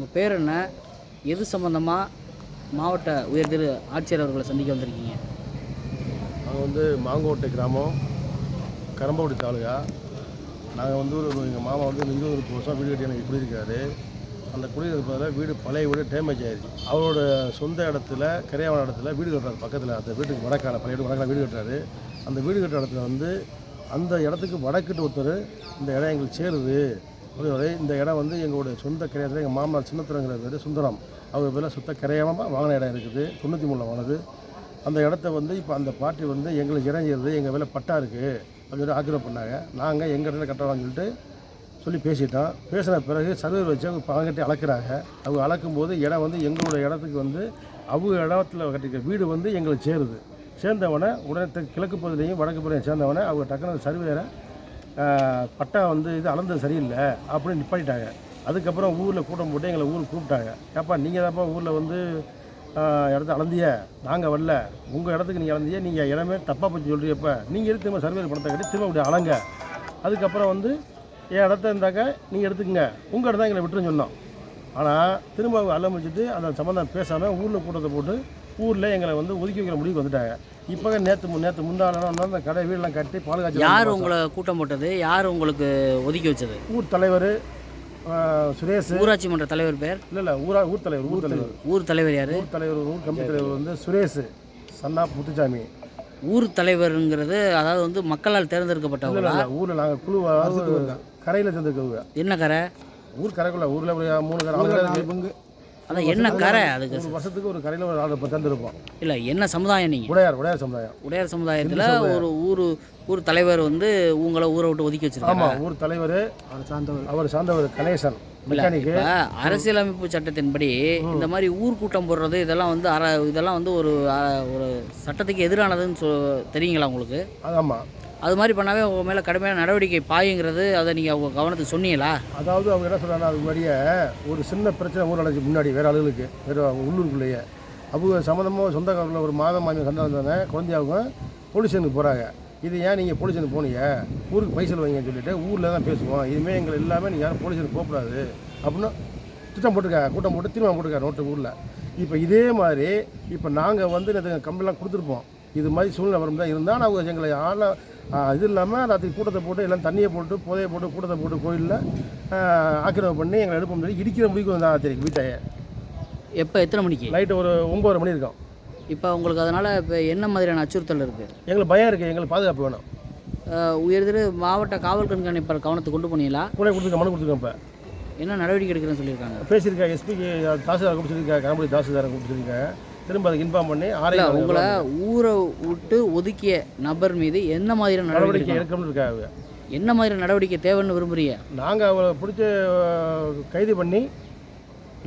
உங்கள் பேர் என்ன? எது சம்மந்தமாக மாவட்ட உயர்திரு ஆட்சியர் அவர்களை சந்திக்க வந்திருக்கீங்க? நாங்கள் வந்து மாங்கோட்டை கிராமம் கரம்பவடி தாலுகா. நாங்கள் வந்து ஒரு எங்கள் மாமா வந்து இருபது முப்பது வருஷம் வீடு கட்டி எனக்கு குடியிருக்காரு அந்த குடியிருப்பதில் வீடு பழைய வீடு டேமேஜ் ஆயிடுச்சு. அவரோட சொந்த இடத்துல கரையாவன இடத்துல வீடு கட்டுறாரு பக்கத்தில். அந்த வீட்டுக்கு வடக்கால பழைய வீடு வடக்கால வீடு கட்டுறாரு. அந்த வீடு கட்டுற இடத்துல வந்து அந்த இடத்துக்கு வடக்கிட்டு ஒருத்தர் இந்த இடம் எங்களுக்கு சேருது. முடிவதை இந்த இடம் வந்து எங்களுடைய சொந்த கிரையத்தில் எங்கள் மாமனார் சின்னத்துறங்கிற பேர் சுந்தரம். அவங்க பேரில் சுத்த கிரையமாக வாங்கின இடம் இருக்குது. தொண்ணூற்றி மூணில் வாங்கினது. அந்த இடத்த வந்து இப்போ அந்த பார்ட்டி வந்து எங்களுக்கு இறங்கிறது எங்கள் வேலை பட்டா இருக்குது அப்படின்னு சொல்லி ஆக்கிரமிப்பு பண்ணாங்க. நாங்கள் எங்கள் இடத்துல கட்டலாம்னு சொல்லிட்டு சொல்லி பேசிட்டோம். பேசின பிறகு சர்வர் வச்சு அவங்க பங்கிட்டு அளக்குறாங்க அவங்க அளக்கும் போது இடம் வந்து எங்களோட இடத்துக்கு வந்து அவங்க இடத்துல கட்டிக்க வீடு வந்து எங்களுக்கு சேருது. சேர்ந்தவொடனே உடனே கிழக்கு பகுதியிலையும் வடக்கு பகுதியும் சேர்ந்தவனே அவங்க டக்குனு சர்வேரை பட்டா வந்து இது அளந்தது சரியில்லை அப்படின்னு நிப்பாட்டிட்டாங்க. அதுக்கப்புறம் ஊரில் கூட்டம் போட்டு எங்களை ஊருக்கு கூப்பிட்டாங்க. ஏப்பா நீங்கள் தான்ப்பா ஊரில் வந்து இடத்த அளந்திய? நாங்கள் வரல. உங்கள் இடத்துக்கு நீங்கள் அளந்திய நீங்கள் இடமே தப்பாக பற்றி சொல்கிறீப்ப நீங்கள் எடுத்து திரும்ப சர்வே பணத்தை கட்டி திரும்ப அப்படி அளங்க அதுக்கப்புறம் வந்து என் இடத்த இருந்தாக்க நீங்கள் எடுத்துக்கங்க. உங்கள் இடம் தான் எங்களை விட்டுருன்னு சொன்னோம். ஆனால் திரும்ப அவங்க முடிச்சுட்டு அந்த சம்மந்தம் பேசாமல் ஊரில் கூட்டத்தை போட்டு ஊரில் எங்களை வந்து ஒதுக்கி வைக்கிற முடிவுக்கு வந்துட்டாங்க. இப்போ நேற்று நேற்று முந்தான அந்த கடை வீடெல்லாம் கட்டி காய்ச்சல் யார் உங்களை கூட்டம் போட்டது? யார் உங்களுக்கு ஒதுக்கி வச்சது? ஊர் தலைவர் சுரேஷ். ஊராட்சி மன்ற தலைவர் பேர்? இல்லை இல்லை ஊரா ஊர் தலைவர் ஊர் தலைவர். ஊர் தலைவர் யார்? ஊர் தலைவர் ஊர் கமிட்டி தலைவர் வந்து சுரேஷ். சன்னா முத்துச்சாமி. ஊர் தலைவருங்கிறது அதாவது வந்து மக்களால் இல்லை ஊரில் நாங்கள் குழு கரையில் சேர்ந்துருக்கவங்க என்ன கரை? ஊர் கரைக்குள்ள ஊரில் மூணு கரை. அதான் என்ன கரை அதுக்கு? ஒரு வருஷத்துக்கு ஒரு கரையில் ஒரு ஆள் தந்துருப்போம் இல்லை என்ன சமுதாயம் நீங்கள் உடையார் உடையார் சமுதாயம். உடையார் சமுதாயத்தில் ஒரு ஊர் ஊர் தலைவர் வந்து உங்களை ஊரை விட்டு ஒதுக்கி வச்சிருக்காங்க ஆமாம் ஊர் தலைவர் அவர் சார்ந்தவர். கணேசன் மெக்கானிக்கு இப்ப அரசியலமைப்பு சட்டத்தின்படி இந்த மாதிரி ஊர் கூட்டம் போடுறது இதெல்லாம் வந்து அற இதெல்லாம் வந்து ஒரு ஒரு சட்டத்துக்கு எதிரானதுன்னு சொ தெரியுங்களா உங்களுக்கு? ஆமாம் அது மாதிரி பண்ணாவே உங்கள் மேலே கடுமையான நடவடிக்கை பாயுங்கிறது அதை நீங்கள் அவங்க கவனத்துக்கு சொன்னீங்களா? அதாவது அவங்க என்ன சொல்கிறாங்க அது மாதிரியே ஒரு சின்ன பிரச்சனை ஊரடைஞ்சு முன்னாடி வேறு ஆளுகளுக்கு வேறு அவங்க உள்ளூருக்குள்ளேயே. அவங்க சம்மந்தமாக சொந்தக்காரங்களில் ஒரு மாதம் மாதம் சண்டை வந்தோடனே குழந்தையாவுங்க போலீஸ் ஸ்டேஷனுக்கு போகிறாங்க இது ஏன் நீங்கள் போலீஸ் ஸ்டேஷனுக்கு போனீங்க? ஊருக்கு பைசல் வைங்கன்னு சொல்லிட்டு ஊரில் தான் பேசுவோம். இனிமேல் எங்களை எல்லாமே நீங்கள் யாரும் போலீஸ் ஸ்டேஷனுக்கு போகக்கூடாது. அப்படின்னு திட்டம் போட்டிருக்காங்க கூட்டம் போட்டு தீர்மானம் போட்டிருக்காங்க நோட்டு ஊரில். இப்போ இதே மாதிரி இப்போ நாங்கள் வந்து கம்பெனிலாம் கொடுத்துருப்போம். இது மாதிரி சூழ்நிலை வரும் தான் இருந்தால் அவங்க எங்களை ஆளாக இது இல்லாமல் ராத்திரி கூட்டத்தை போட்டு எல்லாம் தண்ணியை போட்டு புதையை போட்டு கூட்டத்தை போட்டு கோயிலில் ஆக்கிரமிப்பு பண்ணி எங்களை எடுப்போம் சொல்லி இடிக்கிற முடிவுக்கு வந்தா தெரியும் வீட்டை எப்போ? எத்தனை மணிக்கு? நைட்டு ஒரு ஒம்பது மணி இருக்கும். இப்போ உங்களுக்கு அதனால் இப்போ என்ன மாதிரியான அச்சுறுத்தல் இருக்குது எங்களுக்கு பயம் இருக்குது எங்களுக்கு பாதுகாப்பு வேணும். உயர்திரு மாவட்ட காவல் கண்காணிப்பாளர் கவனத்துக்கு கொண்டு போனீங்களா? கூட கொடுத்துருக்க மனு கொடுத்துருக்கோம் இப்போ. என்ன நடவடிக்கை எடுக்கிறேன்னு சொல்லியிருக்காங்க? பேசியிருக்கேன் எஸ்பிக்கு தாசில்தார் கூப்பிட்டு சொல்லியிருக்காங்க கரம்புடி தாசில்தாரை கூப்பிட்டு சொல்லியிருக்காங்க திரும்ப அதுக்கு இன்ஃபார்ம் பண்ணி ஆரையும் உங்களை ஊரை விட்டு ஒதுக்கிய நபர் மீது என்ன மாதிரியான நடவடிக்கை எடுக்கணும்னு இருக்காங்க. என்ன மாதிரி நடவடிக்கை தேவைன்னு விரும்புறீங்க? நாங்கள் அவளை பிடிச்சி கைது பண்ணி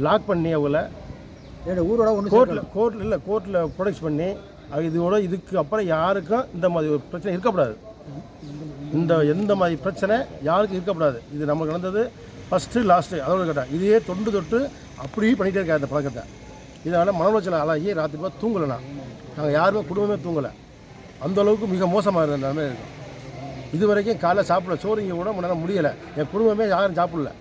லாக் பண்ணி அவளை ஊரோட ஒன்று கோர்ட்டில் கோர்ட்டில் இல்லை கோர்ட்டில் ப்ரொடெக்ட் பண்ணி அது இதோட இதுக்கு அப்புறம் யாருக்கும் இந்த மாதிரி ஒரு பிரச்சனை இருக்கக்கூடாது. இந்த எந்த மாதிரி பிரச்சனை யாருக்கும் இருக்கக்கூடாது. இது நமக்கு நடந்தது ஃபஸ்ட்டு லாஸ்ட்டு அதோட கேட்டேன் இதையே தொண்டு தொட்டு அப்படியே பண்ணிகிட்டே இருக்காரு இந்த பழக்கத்தை. இதனால் மன உளைச்சல் ஆளாகி ராத்திரி போய் தூங்கலை நான் நாங்கள் யாருமே குடும்பமே தூங்கலை. அந்த அளவுக்கு மிக மோசமாக இருந்த நிலைமை இருக்கும் இது. வரைக்கும் காலைல சாப்பிடல சோறுங்க கூட முன்னாடி முடியலை. என் குடும்பமே யாரும் சாப்பிடல.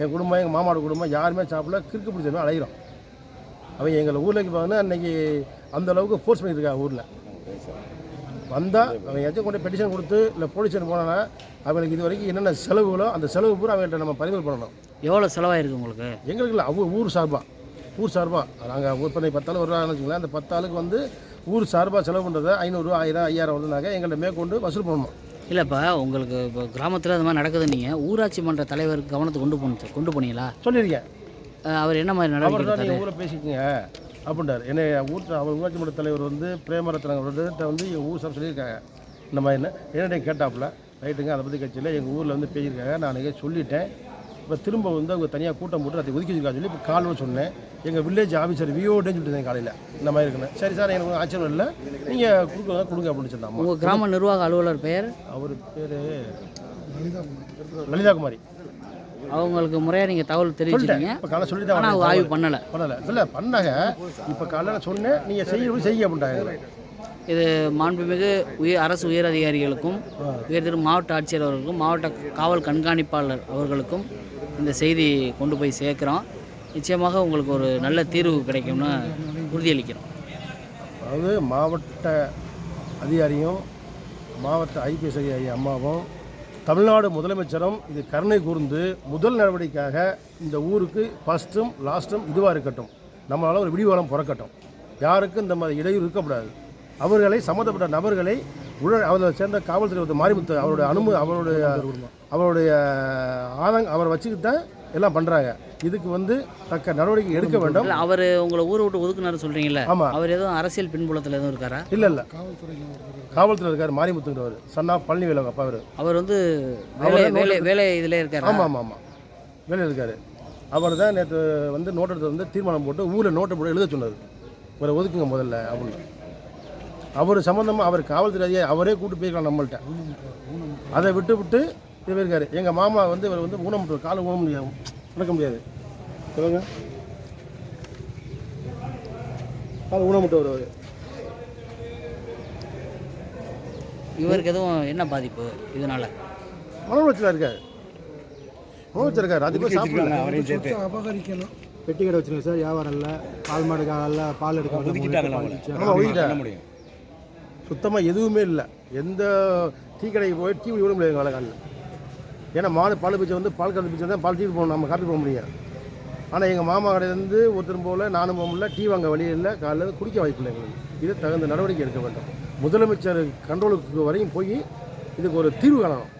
என் குடும்பம் எங்கள் மாமாவோட குடும்பம் யாருமே சாப்பிடல. கிறுக்கு பிடிச்சமே அலைகிறோம் அவங்க எங்களை ஊரில் பார்த்தீங்கன்னா அன்றைக்கி அந்த அளவுக்கு ஃபோர்ஸ் பண்ணியிருக்காங்க ஊரில். வந்தால் அவங்க எதாச்சும் கொண்டு பெட்டிஷன் கொடுத்து இல்லை போலீஸ் ஸ்டேஷன் போனோன்னா அவங்களுக்கு இது வரைக்கும் என்னென்ன செலவுகளோ அந்த செலவு பூரா அவங்கள்ட்ட நம்ம பறிமுதல் பண்ணணும். எவ்வளோ செலவாயிருக்கு உங்களுக்கு? எங்களுக்கு இல்லை அவங்க ஊர் சார்பாக ஊர் சார்பாக நாங்கள் இப்போ பத்தாள் வருவாங்கன்னு வச்சுங்களேன் அந்த பத்தாளுக்கு வந்து ஊர் சார்பாக செலவு பண்ணுறதை ஐநூறுரூவா ஆயிரம் ஐயாயிரம் வருதுனாக்க எங்கள்கிட்ட மேற்கொண்டு வசூல் பண்ணணும். இல்லைப்பா உங்களுக்கு இப்போ கிராமத்தில் அது மாதிரி நடக்குது நீங்கள் ஊராட்சி மன்ற தலைவருக்கு கவனத்துக்கு கொண்டு போன கொண்டு போனீங்களா? சொல்லியிருக்கேன். அவர் என்ன மாதிரி நடவடிக்கை நீங்கள் ஊரை பேசிக்கங்க அப்படின்றார் என்னை ஊர் அவர் ஊராட்சி மன்ற தலைவர் வந்து பிரேமரத்னம் அவர்கிட்ட வந்து எங்கள் ஊர் சார் சொல்லியிருக்காங்க. இந்த மாதிரி என்ன? என்னடைய கேட்டாப்புல. ரைட்டுங்க அதை பற்றி கட்சியில் எங்கள் ஊரில் வந்து பேசியிருக்காங்க. நான் சொல்லிட்டேன். இப்போ திரும்ப வந்து அவங்க தனியாக கூட்டம் போட்டு அதை ஒதுக்கி வச்சிருக்காங்க சொல்லி இப்போ காலையில் சொன்னேன். எங்கள் வில்லேஜ் ஆஃபீஸர் விஓடேன்னு சொல்லிட்டு காலையில். இந்த மாதிரி இருக்குன்னு சரி சார் எனக்கு ஆச்சரியம் இல்லை. நீங்கள் கொடுக்குறதா கொடுங்க அப்படின்னு சொன்னாமா உங்கள் கிராம நிர்வாக அலுவலர் பெயர் அவர் பேர் லலிதா குமாரி அவங்களுக்கு முறையாக நீங்கள் தகவல் தெரிவிச்சிருக்கீங்க. இப்போ காலை சொல்லி தான் அவங்க ஆய்வு பண்ணலை. பண்ணலை. இல்லை பண்ணாங்க. இப்போ காலையில் சொன்னேன். நீங்கள் செய்ய செய்ய அப்படின்ட்டாங்க இது மாண்புமிகு உயர் அரசு உயர் அதிகாரிகளுக்கும் உயர்திரு மாவட்ட ஆட்சியர் அவர்களுக்கும் மாவட்ட காவல் கண்காணிப்பாளர் அவர்களுக்கும் இந்த செய்தி கொண்டு போய் சேர்க்குறோம். நிச்சயமாக உங்களுக்கு ஒரு நல்ல தீர்வு கிடைக்கும்னு உறுதியளிக்கிறோம். அதாவது மாவட்ட அதிகாரியும் மாவட்ட ஐபிஎஸ் அதிகாரி அம்மாவும் தமிழ்நாடு முதலமைச்சரும் இது கருணை கூர்ந்து முதல் நடவடிக்கையாக இந்த ஊருக்கு ஃபஸ்ட்டும் லாஸ்ட்டும் இதுவாக இருக்கட்டும். நம்மளால் ஒரு விடிவாளம் பிறக்கட்டும். யாருக்கும் இந்த மாதிரி இடையூறு இருக்கக்கூடாது. அவர்களை சம்மந்தப்பட்ட நபர்களை உடல் அவரை சேர்ந்த காவல்துறை வந்து மாரிமுத்து அவருடைய அனுமதி அவருடைய அவருடைய ஆதங்க அவரை வச்சுக்கிட்டு தான் எல்லாம் பண்ணுறாங்க இதுக்கு வந்து தக்க நடவடிக்கை எடுக்க வேண்டும். அவர் உங்களை ஊரை விட்டு ஒதுக்குனாரு சொல்கிறீங்களா ஆமாம் அவர் எதுவும் அரசியல் பின்புலத்தில் எதுவும் இருக்காரா? இல்லை இல்லை. காவல்துறை இருக்கார் மாரிமுத்துங்கிறவர். சன்னா பழனிவேல் அவங்க அப்பா அவர். அவர் வந்து வேலை வேலை வேலை இதில் இருக்காரா? ஆமாம் ஆமாம் ஆமாம் வேலையில் இருக்கார். அவர் தான் நேற்று வந்து நோட் எடுத்து வந்து தீர்மானம் போட்டு ஊரில் நோட்டை போட்டு எழுத சொன்னார். இவரை ஒதுக்குங்க முதல்ல அப்படின்னு. அவர் சம்மந்தமாக அவர் காவல்துறை அதிகாரி அவரே கூட்டு போயிருக்கலாம் நம்மள்ட்ட. அதை விட்டு விட்டு இது இருக்காரு எங்கள் மாமா வந்து இவர் வந்து ஊனமுட்டு காலை ஊன முடியாது. நடக்க முடியாது. சொல்லுங்க. காலை ஊனமுட்டு வருவார் இவருக்கு எதுவும் என்ன பாதிப்பு இதனால? மன உளைச்சலாக இருக்காரு. மன உளைச்சல் இருக்காரு அதுக்கு சாப்பிடல அபகரிக்கணும். பெட்டி கடை வச்சுருங்க சார்? வியாபாரம் இல்லை. பால் மாடு காலைல பால் எடுக்க ஒதுக்கிட்டாங்க சுத்தமாக எதுவுமே இல்லை. எந்த டீ கடைக்கு போய் டீ விட முடியாது வேலை ஏன்னா மாடு பால் பீச்சை வந்து பால் கலந்து பீச்சை தான் பால் டீ போகணும் நம்ம காப்பி போக முடியாது. ஆனால் எங்கள் மாமா கடையிலேருந்து ஒருத்தரும் போகல நானும் போக முடியல டீ வாங்க வழி இல்லை காலையில் குடிக்க வாய்ப்பு இல்லை எங்களுக்கு. இது தகுந்த நடவடிக்கை எடுக்க வேண்டும் முதலமைச்சர் கண்ட்ரோலுக்கு வரையும் போய் இதுக்கு ஒரு தீர்வு காணணும்.